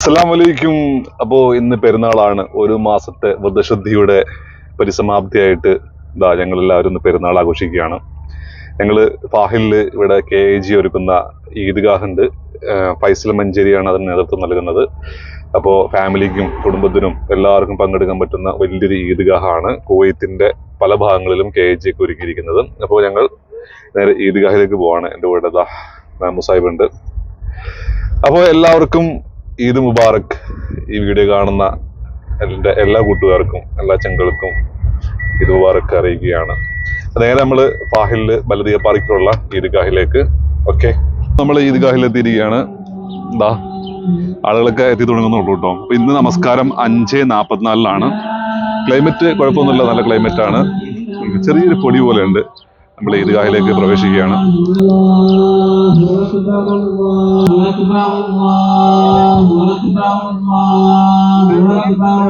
അസ്സലാമലൈക്കും. അപ്പോ ഇന്ന് പെരുന്നാളാണ്. ഒരു മാസത്തെ വ്രതശുദ്ധിയുടെ പരിസമാപ്തിയായിട്ട് ഇതാ ഞങ്ങൾ എല്ലാവരും ഇന്ന് പെരുന്നാൾ ആഘോഷിക്കുകയാണ്. ഞങ്ങൾ ഫാഹിലിൽ ഇവിടെ കെ എ ജി ഒരുക്കുന്ന ഈദ്ഗാഹുണ്ട്. ഫൈസൽ മഞ്ചേരിയാണ് അതിന് നേതൃത്വം നൽകുന്നത്. അപ്പോൾ ഫാമിലിക്കും കുടുംബത്തിനും എല്ലാവർക്കും പങ്കെടുക്കാൻ പറ്റുന്ന വലിയൊരു ഈദ്ഗാഹാണ് കുവൈത്തിന്റെ പല ഭാഗങ്ങളിലും കെ എ ജി ഒക്കെ ഒരുക്കിയിരിക്കുന്നത്. അപ്പോൾ ഞങ്ങൾ നേരെ ഈദ്ഗാഹിലേക്ക് പോവാണ്. എന്റെ കൂടെ ദാ മുസാഹിബ് ഉണ്ട്. അപ്പോൾ എല്ലാവർക്കും ഈദ് മുബാറക് ഈ വീഡിയോ കാണുന്ന എന്റെ എല്ലാ കൂട്ടുകാർക്കും എല്ലാ ചെങ്കൾക്കും ഈദ് മുബാറക് അറിയിക്കുകയാണ്. നേരെ നമ്മൾ ഫാഹിലിൽ ബലദിയ പാർക്കിലുള്ള ഈദ്ഗാഹിലേക്ക്. ഓക്കെ. നമ്മൾ ഈദ്ഗാഹിൽ എത്തിയിരിക്കുകയാണ്. എന്താ ആളുകളൊക്കെ എത്തി തുടങ്ങുന്നുള്ളൂ കേട്ടോ. അപ്പൊ ഇന്ന് നമസ്കാരം അഞ്ച് നാൽപ്പത്തിനാലിലാണ് ക്ലൈമറ്റ് കുഴപ്പമൊന്നുമില്ല നല്ല ക്ലൈമറ്റ് ആണ്. ചെറിയൊരു പൊടി പോലെ ഉണ്ട് നമ്മൾ ഈദ്ഗാഹിലേക്ക് പ്രവേശിക്കുകയാണ്? അക്ബർ അക്ബർ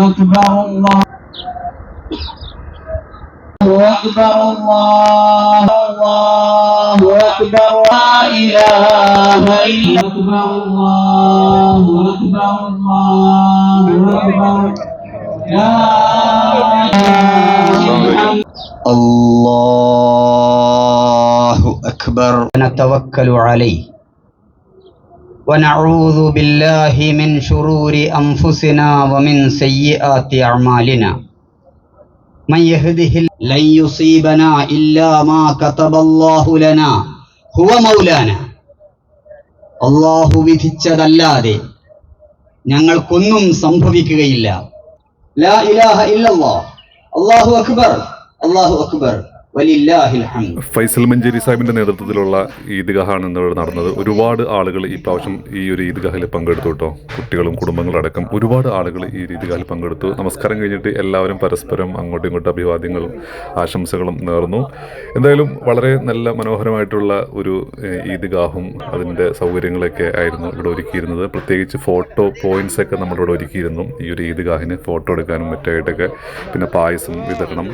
അക്ബർ أكبر الله. الله أكبر. لا إله إلا أكبر الله. أكبر الله أكبر. لا الله أكبر نتوكل عليه. ونعوذ بالله من شرور أنفسنا ومن سيئات أعمالنا. من يهده ال- لن يصيبنا إلا ما كتب الله لنا هو مولانا അള്ളാഹു വിധിച്ചതല്ലാതെ ഞങ്ങൾക്കൊന്നും സംഭവിക്കുകയില്ല ലാ ഇലാഹ ഇല്ലല്ലാഹ് അല്ലാഹു അക്ബർ അല്ലാഹു അക്ബർ വലില്ലാഹിൽ ഹംദ് ഫൈസൽ മഞ്ചേരി സാഹിബിന്റെ നേതൃത്വത്തിലുള്ള ഈദ്ഗാഹാണ് ഇന്നിവിടെ നടന്നത്. ഒരുപാട് ആളുകൾ ഈ പ്രാവശ്യം ഈ ഒരു ഈദ്ഗാഹിൽ പങ്കെടുത്തു കേട്ടോ. കുട്ടികളും കുടുംബങ്ങളടക്കം ഒരുപാട് ആളുകൾ ഈ ഈദ്ഗാഹിൽ പങ്കെടുത്തു. നമസ്കാരം കഴിഞ്ഞിട്ട് എല്ലാവരും പരസ്പരം അങ്ങോട്ടും ഇങ്ങോട്ടും അഭിവാദ്യങ്ങളും ആശംസകളും നേർന്നു. എന്തായാലും വളരെ നല്ല മനോഹരമായിട്ടുള്ള ഒരു ഈദ്ഗാഹും അതിന്റെ സൗകര്യങ്ങളൊക്കെ ആയിരുന്നു ഇവിടെ ഒരുക്കിയിരുന്നത്. പ്രത്യേകിച്ച് ഫോട്ടോ പോയിന്റ്സ് ഒക്കെ നമ്മളിവിടെ ഒരുക്കിയിരുന്നു. ഈ ഒരു ഈദ്ഗാഹിന് ഫോട്ടോ എടുക്കാനും മറ്റായിട്ടൊക്കെ പിന്നെ പായസം വിതരണം.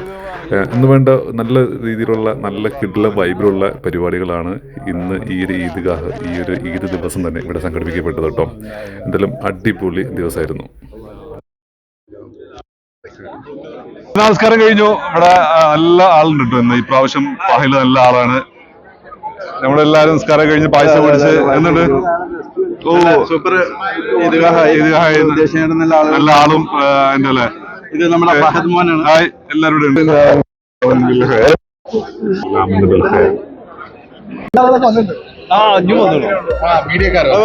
എന്നുവേണ്ട നല്ല രീതിയിലുള്ള നല്ല കിടില വൈബിലുള്ള പരിപാടികളാണ് ഇന്ന് ഈ ഒരു ഈദ്ഗാഹ് ഈ ഒരു ഈദ് ദിവസം തന്നെ ഇവിടെ സംഘടിപ്പിക്കപ്പെട്ടത് കേട്ടോ. എന്തായാലും അടിപൊളി ദിവസമായിരുന്നു. നമസ്കാരം കഴിഞ്ഞു. ഇവിടെ നല്ല ആളുണ്ട് കേട്ടോ ഇന്ന്. ഇപ്രാവശ്യം പാഹിൽ നല്ല ആളാണ്. നമ്മളെല്ലാരും നമസ്കാരം കഴിഞ്ഞ് പായസം കുടിച്ച് എന്നിട്ട്? ഓ സൂപ്പർ നല്ല ആളും എന്റെ അല്ലേ? ഇത് നമ്മുടെ ഫഹദ് മോനാണ്. ഹായ് എല്ലാവരും ഉണ്ട്. ആ അഞ്ഞു വന്നു മീഡിയക്കാരോ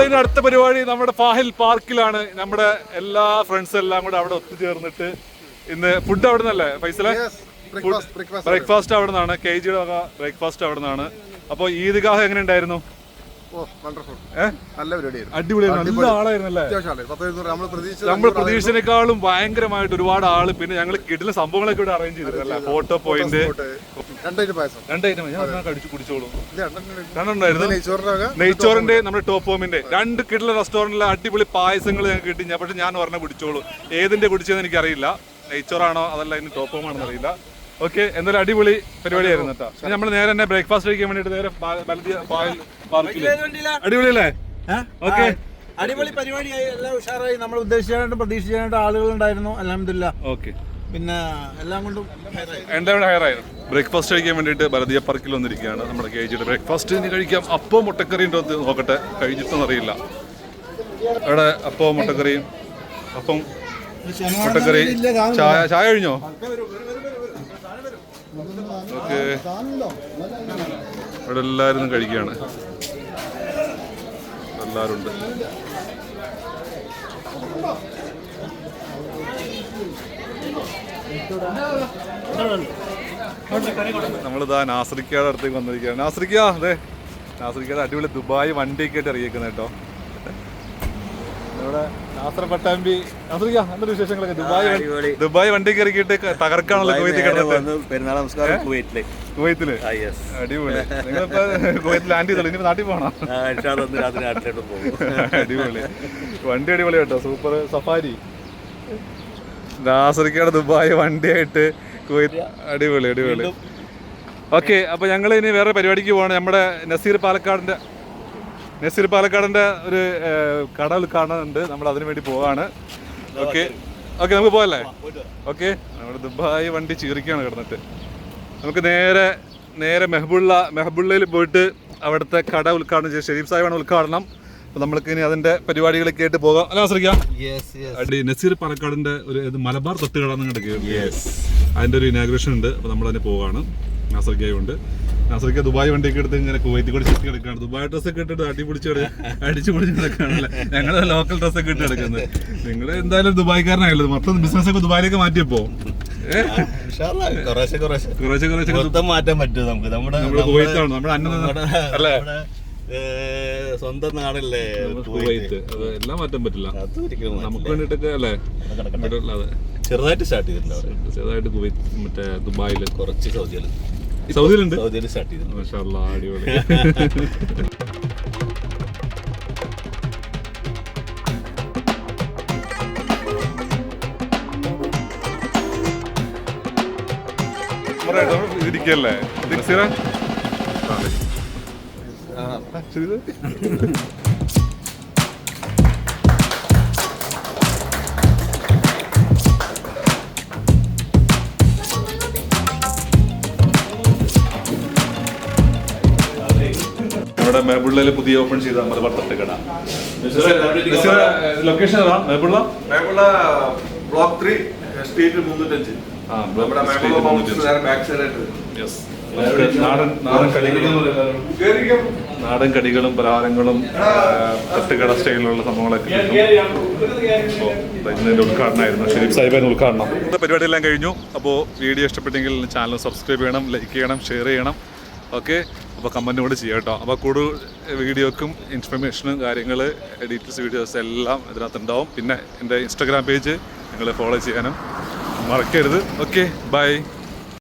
നമ്മുടെ അടുത്ത പരിപാടി നമ്മുടെ ഫാഹിൽ പാർക്കിലാണ്. നമ്മുടെ എല്ലാ ഫ്രണ്ട്സ് എല്ലാം കൂടെ അവിടെ ഒത്തുചേർന്നിട്ട് ഇന്ന് ഫുഡ് അവിടെ നിന്നല്ലേ ഫൈസലെ ബ്രേക്ക്ഫാസ്റ്റ് അവിടെ നിന്നാണ് കെ ജിയുടെ ബ്രേക്ക്ഫാസ്റ്റ് അവിടെ നിന്നാണ് അപ്പോൾ ഈദ്ഗാഹ് എങ്ങനെ ഉണ്ടായിരുന്നു അടിപൊളിയായിരുന്നു. നല്ല നമ്മൾ പ്രതീക്ഷിച്ച നമ്മൾ പ്രതീക്ഷിച്ചതിനേക്കാളും ഭയങ്കരമായിട്ട് ഒരുപാട് ആൾ. പിന്നെ ഞങ്ങൾ കിടില സംഭവങ്ങളൊക്കെ ഇവിടെ അറേഞ്ച് ചെയ്തിരുന്നല്ലേ ഫോട്ടോ പോയിന്റ് ഞാൻ കടിച്ചു കുടിച്ചോളൂ. രണ്ടെണ്ണമായിരുന്നു നെയ്ച്ചോറിന്റെ നമ്മുടെ ടോപ്പ് ഹോമിന്റെ രണ്ട് കിടില റെസ്റ്റോറന്റിലെ അടിപൊളി പായസങ്ങൾ ഞങ്ങൾക്ക് കിട്ടി. ഞാൻ പക്ഷെ ഞാൻ പറഞ്ഞ കുടിച്ചോളൂ. ഏതിന്റെ കുടിച്ചതെന്ന് എനിക്കറിയില്ല. നെയ്ച്ചോറാണോ അതല്ല അതിന് ടോപ്പ് ഹോം ആണെന്ന് അറിയില്ല. ഓക്കെ എന്തായാലും അടിപൊളി പരിപാടിയായിരുന്നു കേട്ടോ. നമ്മൾ നേരെ തന്നെ ബ്രേക്ക്ഫാസ്റ്റ് കഴിക്കാൻ വേണ്ടിട്ട് നേരെ അടിപൊളിയല്ലേ? ഓക്കെ. അടിപൊളി പരിപാടിയായി. എല്ലാം ഉഷാറായി. നമ്മൾ ഉദ്ദേശിച്ചായിട്ട് പ്രതീക്ഷിച്ചായിട്ട് ആളുകൾ ഉണ്ടായിരുന്നു അലഹമില്ല ഓക്കെ. പിന്നെ എല്ലാം കൊണ്ടും. എന്റെ അവിടെ ഹയറായിരുന്നു ബ്രേക്ക്ഫാസ്റ്റ് കഴിക്കാൻ വേണ്ടിയിട്ട് ഭരതീയ പാർക്കിൽ വന്നിരിക്കുകയാണ് നമ്മുടെ കെ ജിയുടെ ബ്രേക്ക്ഫാസ്റ്റ് ഇനി കഴിക്കാം. അപ്പം മുട്ടക്കറിയും നോക്കട്ടെ. കഴിഞ്ഞിട്ടൊന്നും അറിയില്ല അവിടെ അപ്പവും മുട്ടക്കറിയും അപ്പം മുട്ടക്കറി ചായ ചായ കഴിഞ്ഞോ? ഇവിടെ എല്ലാവരും കഴിക്കുകയാണ്. എല്ലാവരും ഉണ്ട്. നമ്മളിതാ നാസ്രിക്കയുടെ അടുത്തേക്ക് വന്നിരിക്കുകയാണ്. നാസ്രിക്ക അതെ. നാസ്രിക്കയുടെ അടിപൊളി ദുബായ് വണ്ടിയൊക്കെ ആയിട്ട് ഇറങ്ങിയിരിക്കുന്നത് കേട്ടോ. നാസർ പട്ടാമ്പി. നാസറിക്ക എന്തൊരു വിശേഷങ്ങളൊക്കെ? ദുബായ് വണ്ടി- ദുബായ് ഇറക്കിയിട്ട് തകർക്കാണല്ലോ കുവൈത്തിൽ കിടന്നിട്ട് പെരുന്നാൾ നമസ്കാരം കുവൈറ്റിൽ കുവൈത്തിൽ. ആ യെസ് അടിപൊളി. നിങ്ങളിപ്പോ കുവൈത്തിൽ ലാൻഡ് ഇനി നാട്ടിൽ പോകണം അടിപൊളി. വണ്ടി അടിപൊളി കേട്ടോ. Super safari. നാസറിക്കയുടെ ദുബായ് വണ്ടിയായിട്ട് കുവൈത്ത് അടിപൊളി അടിപൊളി. ഓക്കെ അപ്പൊ ഞങ്ങൾ ഇനി വേറെ പരിപാടിക്ക് പോകണം നമ്മുടെ നസീർ പാലക്കാടിന്റെ നസീർ പാലക്കാടിന്റെ ഒരു കടൽ കട ഉദ്ഘാടനം നമ്മൾ അതിനു വേണ്ടി പോവാണ്. ഓക്കെ. ഓക്കെ നമുക്ക് പോകല്ലേ ഓക്കെ. നമ്മുടെ ദുബായ് വണ്ടി ചീറിക്കാണ് കിടന്നിട്ട്. നമുക്ക് നേരെ നേരെ മെഹബുള്ള മെഹബുള്ളയിൽ പോയിട്ട് അവിടുത്തെ കട ഉദ്ഘാടനം ചെയ്ത് ഷെരീഫ് സാഹിബാണ് ഉദ്ഘാടനം. അപ്പോൾ നമ്മൾക്ക് ഇനി അതിന്റെ പരിപാടികളൊക്കെ ആയിട്ട് പോകാം. അല്ല ആശ്രയിക്കാം അടി നസീർ പാലക്കാടിന്റെ ഒരു മലബാർ തട്ടുകട നിങ്ങളുടെ അതിന്റെ ഒരു ഇനാഗ്രേഷൻ ഉണ്ട്. അപ്പോൾ നമ്മൾ അതിന് പോവാണ്. നാസറിക്കായി ഉണ്ട് നാസറിക്ക ദുബായ് വണ്ടിയൊക്കെ എടുത്ത് ഇങ്ങനെ കുവൈത്തിൽ കൂടി ചുറ്റി കിടക്കാണ് ദുബായ് ഡ്രസ്സ് ഒക്കെ ഇട്ടിട്ട് അടി പിടിച്ച് അടിച്ചു പിടിച്ച് കിടക്കാണല്ലേ ഞങ്ങളുടെ ലോക്കൽ ഡ്രസ്സ് ഒക്കെ ഇട്ട് കിടക്കുന്നത് നിങ്ങൾ എന്തായാലും ദുബായ്ക്കാരനായല്ലോ. മൊത്തം ബിസിനസ് ഒക്കെ ദുബായിലേക്ക് മാറ്റിയപ്പോ? കുറേശ്ശെ കുറേശ്ശെ. കുറേശ്ശെ മാറ്റാൻ പറ്റും നമുക്ക്. നമ്മുടെ കുവൈത്താണ് നമ്മുടെ അന്ന അല്ലേ? സ്വന്തം നാടല്ലേ കുവൈത്ത് എല്ലാം മാറ്റാൻ പറ്റില്ല. നമുക്ക് വേണ്ടിട്ടൊക്കെ അല്ലേ? ചെറുതായിട്ട് സ്റ്റാർട്ട് ചെയ്തിട്ടുണ്ട് ചെറുതായിട്ട് കുവൈത്ത് മറ്റേ ദുബായിൽ. കുറച്ച് സൗദിയിൽ സൗദിയിലുണ്ട്? സൗദിയിൽ സ്റ്റാർട്ട് ചെയ്തു മാഷാ അല്ലാ, അടിപൊളി. ഇരിക്കല്ലേ? ശരി. നമ്മുടെ മേബിള്ളയിൽ പുതിയ ഓപ്പൺ ചെയ്ത മലബാർ കട ലൊക്കേഷൻ ഏതാ? മേബുള്ള മേഖല ബ്ലോക്ക് ത്രീ സ്ട്രീറ്റ് മുന്നൂറ്റഞ്ച്. നാടൻ കടികളും പലഹാരങ്ങളും തട്ടുകട സ്റ്റൈലിലുള്ള സംഭവങ്ങളൊക്കെ ഇന്നതിന്റെ ഉദ്ഘാടനമായിരുന്നു ഷെരീഫ് സാഹിബിന്റെ ഉദ്ഘാടനം. പരിപാടിയെല്ലാം കഴിഞ്ഞു. അപ്പോൾ വീഡിയോ ഇഷ്ടപ്പെട്ടെങ്കിൽ ചാനൽ സബ്സ്ക്രൈബ് ചെയ്യണം ലൈക്ക് ചെയ്യണം ഷെയർ ചെയ്യണം. ഓക്കെ. അപ്പോൾ കമന്റും കൂടെ ചെയ്യാം കേട്ടോ. അപ്പോൾ കൂടുതൽ വീഡിയോക്കും ഇൻഫർമേഷനും കാര്യങ്ങൾ ഡീറ്റെയിൽസ് വീഡിയോസ് എല്ലാം ഇതിനകത്ത് ഉണ്ടാവും പിന്നെ എന്റെ ഇൻസ്റ്റാഗ്രാം പേജ് നിങ്ങൾ ഫോളോ ചെയ്യാനും മറക്കരുത്. Okay bye